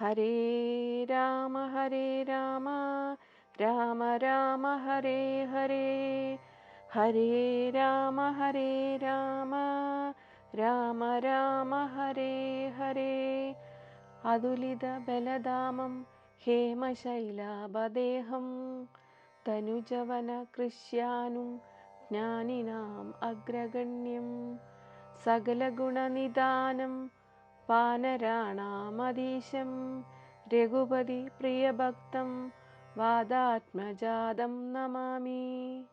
हरे राम हरे राम राम राम हरे हरे। हरे राम हरे राम राम राम हरे हरे। अदुलितबलदामं हेमशैलाभदेहं तनुजवनकृष्यानुं ज्ञानिनाम् अग्रगण्यं सकलगुणनिदानं വാനരാണാമദീശം രഘുപതി പ്രിയഭക്തം വാദാത്മജാതം നമാമി.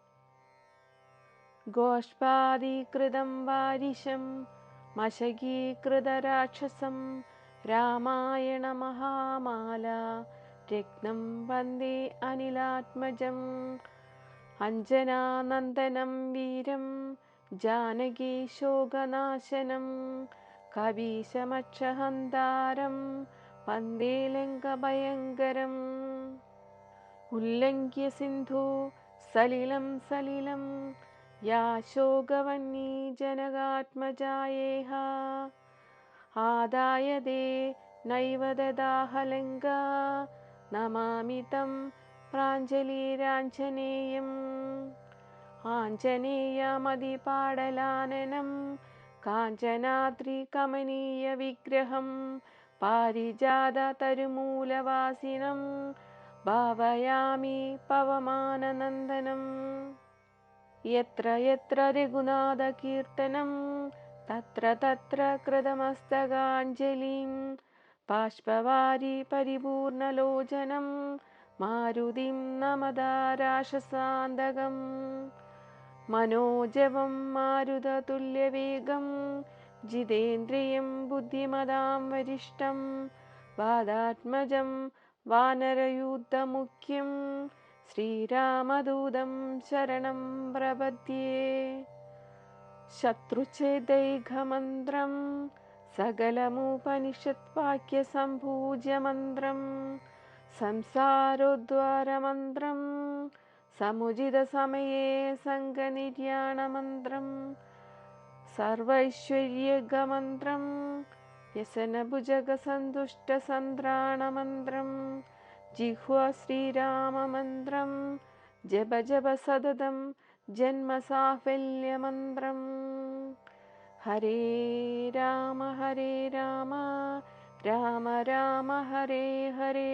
ഗോഷ്പാദീകൃതം വാരിശം മശകീകൃതരാക്ഷസം രാമായണ മഹാമാല രത്നം വന്ദേ അനിലാത്മജം. അഞ്ജനാനന്ദനം വീരം ജാനകി कबीशमक्षहन्धारं वन्दे लभयङ्करम् उल्लङ्घ्य सिन्धुगवी जनगात्मजाये आदाय दे नैव ददाहलङ्गमामि तं प्राञ्जलिराञ्जनेयम् आञ्जनेयमदिपाडलाननम् ആഞ്ജനേയമതിപാടലാനനം കാഞ്ചനാദ്രികമനീയ വിഗ്രഹം പാരിജാതതരുമൂലവാസിനം ഭാവയാമി പവമാനനന്ദനം. യത്ര യത്ര രഘുനാഥകീർത്തനം തത്ര തത്ര കൃതമസ്തകാഞ്ജലിം ബാഷ്പവാരി പരിപൂർണലോചനം മാരുതിം നമതാരാശസാന്തകം मनोजवं मारुततुल्यवेगं जितेन्द्रियं बुद्धिमदां वरिष्ठं वादात्मजं वानरयुद्धमुख्यं श्रीरामदूतं शरणं प्रपद्ये शत्रु चैदैघमन्त्रं संसारोद्वारमन्त्रम् समुचितसमये सङ्गनिर्याणमन्त्रं सर्वैश्वर्यगमन्त्रं व्यसनभुजगसन्तुष्टसन्द्राणमन्त्रं जिह्वा श्रीराममन्त्रं जप जप सततं जन्मसाफल्यमन्त्रम् हरे राम हरे राम राम राम हरे हरे।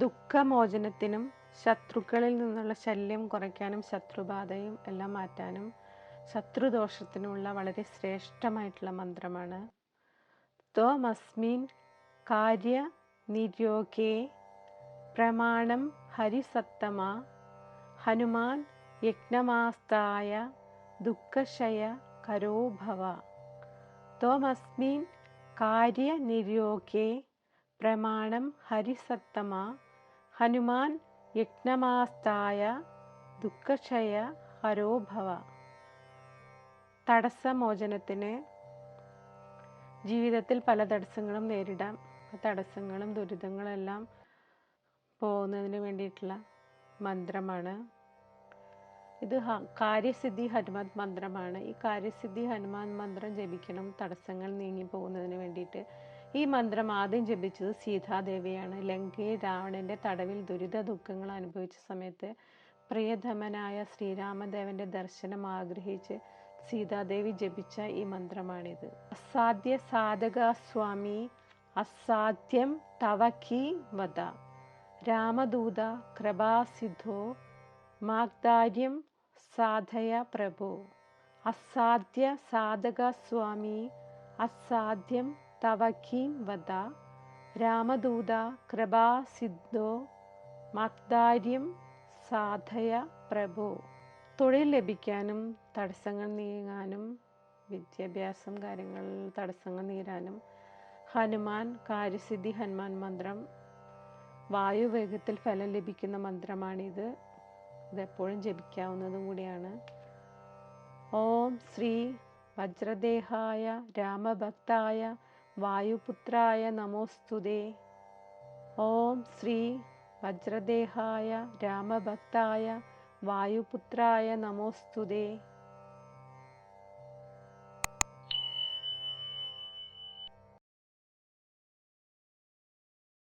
ദുഃഖമോചനത്തിനും ശത്രുക്കളിൽ നിന്നുള്ള ശല്യം കുറയ്ക്കാനും ശത്രുബാധയും എല്ലാം മാറ്റാനും ശത്രുദോഷത്തിനുമുള്ള വളരെ ശ്രേഷ്ഠമായിട്ടുള്ള മന്ത്രമാണ്. ത്വമസ്മിൻ കാര്യ നിര്യോഗേ പ്രമാണം ഹരിസത്തമ ഹനുമാൻ യജ്ഞമാസ്തായ ദുഃഖശയ കരോഭവ ത്വമസ്മിൻ കാര്യനിര്യോഗേ പ്രമാണം ഹരിസത്തമ ഹനുമാൻ യജ്ഞമാസ്തായ ദുഃഖക്ഷയ ഹരോഭവ തടസ്സമോചനത്തിന് ജീവിതത്തിൽ പല തടസ്സങ്ങളും നേരിടാം. തടസ്സങ്ങളും ദുരിതങ്ങളെല്ലാം പോകുന്നതിന് വേണ്ടിയിട്ടുള്ള മന്ത്രമാണ്. ഇത് കാര്യസിദ്ധി ഹനുമാൻ മന്ത്രമാണ്. ഈ കാര്യസിദ്ധി ഹനുമാൻ മന്ത്രം ജപിക്കണം. തടസ്സങ്ങൾ നീങ്ങി പോകുന്നതിന് വേണ്ടിയിട്ട് ഈ മന്ത്രം ആദ്യം ജപിച്ചത് സീതാദേവിയാണ്. ലങ്കയിൽ രാവണന്റെ തടവിൽ ദുരിത ദുഃഖങ്ങൾ അനുഭവിച്ച സമയത്ത് പ്രിയതമനായ ശ്രീരാമദേവന്റെ ദർശനം ആഗ്രഹിച്ച് സീതാദേവി ജപിച്ച ഈ മന്ത്രമാണിത്. അസാധ്യ സാധക സ്വാമി അസാധ്യം തവക്കി വധ. രാമദൂത കൃപാസിദ്ധോ മാഗ്ദാര്യം സാധയ പ്രഭോ. അസാധ്യ സാധക സ്വാമി അസാധ്യം തവക്കീം വദ രാമദൂത കൃപാസിദ്ധോ മാഗ്ദാര്യം സാധയ പ്രഭോ. തൊഴിൽ ലഭിക്കാനും തടസ്സങ്ങൾ നീങ്ങാനും വിദ്യാഭ്യാസം കാര്യങ്ങളിൽ തടസ്സങ്ങൾ നീരാനും ഹനുമാൻ കാര്യസിദ്ധി ഹനുമാൻ മന്ത്രം വായുവേഗത്തിൽ ഫലം ലഭിക്കുന്ന മന്ത്രമാണിത്. ഇതെപ്പോഴും ജപിക്കാവുന്നതും കൂടിയാണ്. ഓം ശ്രീ വജ്രദേഹായ രാമഭക്തായ വായുപുത്രായ നമോസ്തുതേ. ഓം ശ്രീ വജ്രദേഹായ രാമഭക്തായ വായുപുത്രായ നമോസ്തുതേ.